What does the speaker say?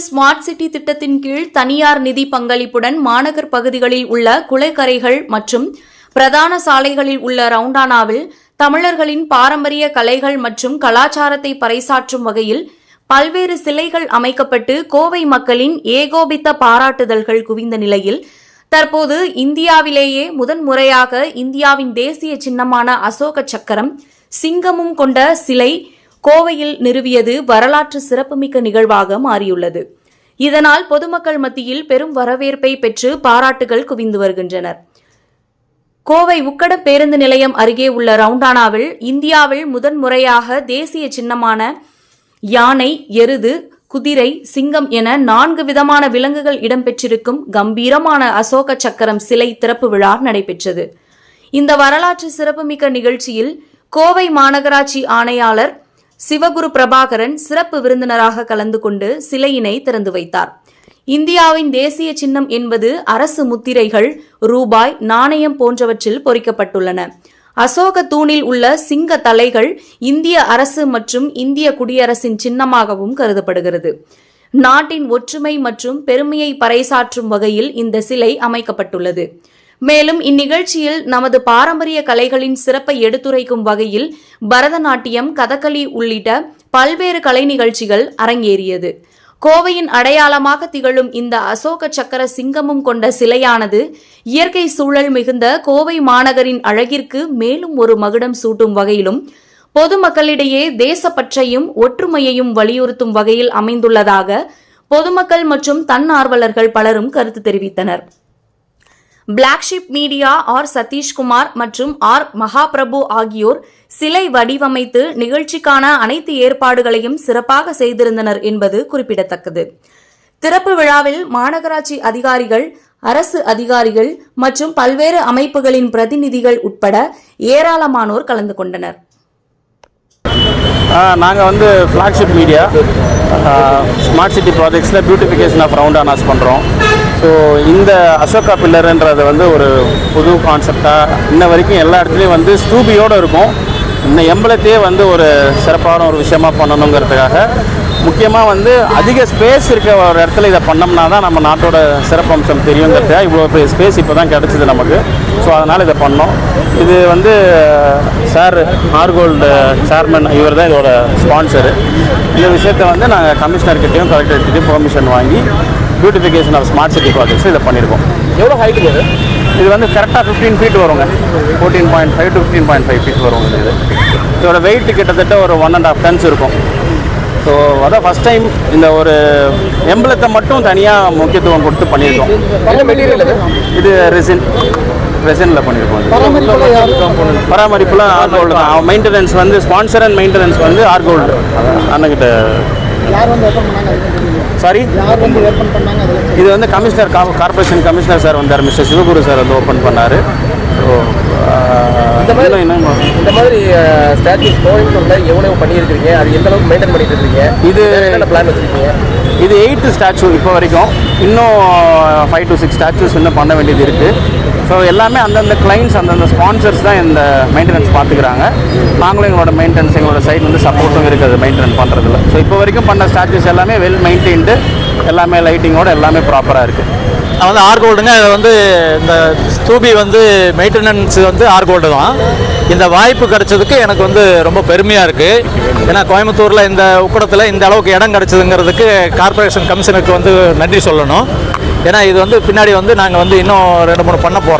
Smart city திட்டத்தின் கீழ் தனியார் நிதி பங்களிப்புடன் மாநகர் பகுதிகளில் உள்ள குளக்கரைகள் மற்றும் பிரதான சாலைகளில் உள்ள ரவுண்டானாவில் தமிழர்களின் பாரம்பரிய கலைகள் மற்றும் கலாச்சாரத்தை பறைசாற்றும் வகையில் பல்வேறு சிலைகள் அமைக்கப்பட்டு கோவை மக்களின் ஏகோபித்த பாராட்டுதல்கள் குவிந்த நிலையில் தற்போது இந்தியாவிலேயே முதன்முறையாக இந்தியாவின் தேசிய சின்னமான அசோக சக்கரம் சிங்கமும் கொண்ட சிலை கோவையில் நிறுவியது வரலாற்று சிறப்புமிக்க நிகழ்வாக மாறியுள்ளது. இதனால் பொதுமக்கள் மத்தியில் பெரும் வரவேற்பை பெற்று பாராட்டுகள் குவிந்து வருகின்றனர். கோவை உக்கடம் பேருந்து நிலையம் அருகே உள்ள ரவுண்டானாவில் இந்தியாவில் முதன்முறையாக தேசிய சின்னமான யானை எருது குதிரை சிங்கம் என நான்கு விதமான விலங்குகள் இடம்பெற்றிருக்கும் கம்பீரமான அசோக சக்கரம் சிலை திறப்பு விழா நடைபெற்றது. இந்த வரலாற்று சிறப்புமிக்க நிகழ்ச்சியில் கோவை மாநகராட்சி ஆணையாளர் சிவகுரு பிரபாகரன் சிறப்பு விருந்தினராக கலந்து கொண்டு சிலையினை திறந்து வைத்தார். இந்தியாவின் தேசிய சின்னம் என்பது அரசு முத்திரைகள் ரூபாய் நாணயம் போன்றவற்றில் பொறிக்கப்பட்டுள்ளன. அசோக தூணில் உள்ள சிங்க தலைகள் இந்திய அரசு மற்றும் இந்திய குடியரசின் சின்னமாகவும் கருதப்படுகிறது. நாட்டின் ஒற்றுமை மற்றும் பெருமையை பறைசாற்றும் வகையில் இந்த சிலை அமைக்கப்பட்டுள்ளது. மேலும் இந்நிகழ்ச்சியில் நமது பாரம்பரிய கலைகளின் சிறப்பை எடுத்துரைக்கும் வகையில் பரதநாட்டியம் கதகளி உள்ளிட்ட பல்வேறு கலை நிகழ்ச்சிகள் அரங்கேறியது. கோவையின் அடையாளமாக திகழும் இந்த அசோக சக்கர சிங்கமும் கொண்ட சிலையானது இயற்கை சூழல் மிகுந்த கோவை மாநகரின் அழகிற்கு மேலும் ஒரு மகுடம் சூட்டும் வகையிலும் பொதுமக்களிடையே தேசப்பற்றையும் ஒற்றுமையையும் வலியுறுத்தும் வகையில் அமைந்துள்ளதாக பொதுமக்கள் மற்றும் தன்னார்வலர்கள் பலரும் கருத்து தெரிவித்தனர். பிளாக்ஷிப் மீடியா ஆர் சதீஷ்குமார் மற்றும் ஆர் மகாபிரபு ஆகியோர் சிலை வடிவமைத்து நிகழ்ச்சிக்கான அனைத்து ஏற்பாடுகளையும் சிறப்பாக செய்திருந்தனர் என்பது குறிப்பிடத்தக்கது. திறப்பு விழாவில் மாநகராட்சி அதிகாரிகள் அரசு அதிகாரிகள் மற்றும் பல்வேறு அமைப்புகளின் பிரதிநிதிகள் உட்பட ஏராளமானோர் கலந்து கொண்டனர். நாங்கள் வந்து ஃப்ளாக்ஷிப் மீடியா ஸ்மார்ட் சிட்டி ப்ராஜெக்ட்ஸில் பியூட்டிஃபிகேஷன் ஆஃப் ரவுண்டானாஸ் பண்ணுறோம் ஸோ இந்த அசோகா பில்லருன்றது வந்து ஒரு புது கான்செப்டாக இன்ன வரைக்கும் எல்லா இடத்துலையும் வந்து ஸ்தூபியோடு இருக்கும். இந்த எம்பளத்தையே வந்து ஒரு சிறப்பான ஒரு விஷயமாக பண்ணணுங்கிறதுக்காக முக்கியமாக வந்து அதிக ஸ்பேஸ் இருக்க ஒரு இடத்துல இதை பண்ணோம்னா தான் நம்ம நாட்டோட சிறப்பம்சம் தெரியுங்கிறதுக்காக இவ்வளோ பெரிய ஸ்பேஸ் இப்போ தான் கிடச்சிது நமக்கு. ஸோ அதனால் இதை பண்ணோம். இது வந்து சார் ஆர்கோல்டு சேர்மன் இவர் தான் இதோட ஸ்பான்சரு இந்த விஷயத்தை வந்து நாங்கள் கமிஷனர்கிட்டையும் கலெக்டர்கிட்டையும் பெர்மிஷன் வாங்கி beautification of smart city projects இதை பண்ணியிருக்கோம் எவ்வளோ ஹைட் இது? இது வந்து கரெக்டாக ஃபிஃப்டீன் ஃபீட் வருங்க. Fourteen point five to fifteen point five feet வரும் இது. இதோட வெயிட் கிட்டத்தட்ட ஒரு ஒன் அண்ட் ஆஃப் டன்ஸ் இருக்கும். ஸோ அதான் ஃபஸ்ட் டைம் இந்த ஒரு எம்பளத்தை மட்டும் தனியாக முக்கியத்துவம் கொடுத்து பண்ணியிருக்கோம். என்ன மெட்டீரியல் இது ரெசின் ரெசினில் பண்ணியிருக்கோம். பராமரிப்புலாம் ஆர்கோல்டு தான். மெயின்டெனன்ஸ் வந்து ஸ்பான்சர் அண்ட் மெயின்டெனன்ஸ் வந்து அண்ணகிட்ட. அது கொஞ்சம் தெரியுமா? சாரி இது வந்து கமிஷனர் கார்பரேஷன் கமிஷனர் சார் வந்தார் மிஸ்டர் சிவகுரு சார் வந்து ஓப்பன் பண்ணார். ஸோ இந்த மாதிரி என்ன இந்த மாதிரி ஸ்டாச்சுஸ் கோயம்புத்தூரில் எவ்வளோ பண்ணியிருக்கிறீங்க? அது எந்த அளவுக்கு மெயின்டைன் பண்ணிட்டு இருக்கீங்க இது- என்னென்ன பிளான் வச்சிருக்கீங்க? இது எயித்து ஸ்டாச்சு இப்போ வரைக்கும். இன்னும் ஃபைவ் டு சிக்ஸ் ஸ்டாச்சுஸ் இன்னும் பண்ண வேண்டியது இருக்குது ஸோ எல்லாமே அந்தந்த கிளைண்ட்ஸ் அந்தந்த ஸ்பான்சர்ஸ் தான் இந்த மெயின்டெனன்ஸ் பார்த்துக்கிறாங்க. நாங்களும் எங்களோட மெயின்டெனன்ஸ் எங்களோட சைடு வந்து சப்போர்ட்டும் இருக்குது மெயின்டைன் பண்ணுறதுல ஸோ இப்போ வரைக்கும் பண்ண ஸ்டாச்சுஸ் எல்லாமே வெல் மெயின்டைன்டு எல்லாமே லைட்டிங்கோட எல்லாமே ப்ராப்பராக இருக்குது வந்து ஆர்கோல்டுங்க இது வந்து இந்த ஸ்தூபி வந்து மெயின்டெனன்ஸ் வந்து ஆர்கோல்டு தான். இந்த வாய்ப்பு கிடைச்சதுக்கு எனக்கு வந்து ரொம்ப பெருமையாக இருக்குது ஏன்னா கோயம்புத்தூரில் இந்த உக்கடத்தில் இந்த அளவுக்கு இடம் கிடச்சதுங்கிறதுக்கு கார்ப்பரேஷன் கமிஷனுக்கு வந்து நன்றி சொல்லணும். ஏன்னா இது வந்து பின்னாடி வந்து நாங்கள் வந்து இன்னும் ரெண்டு மூணு பண்ண போகிறோம்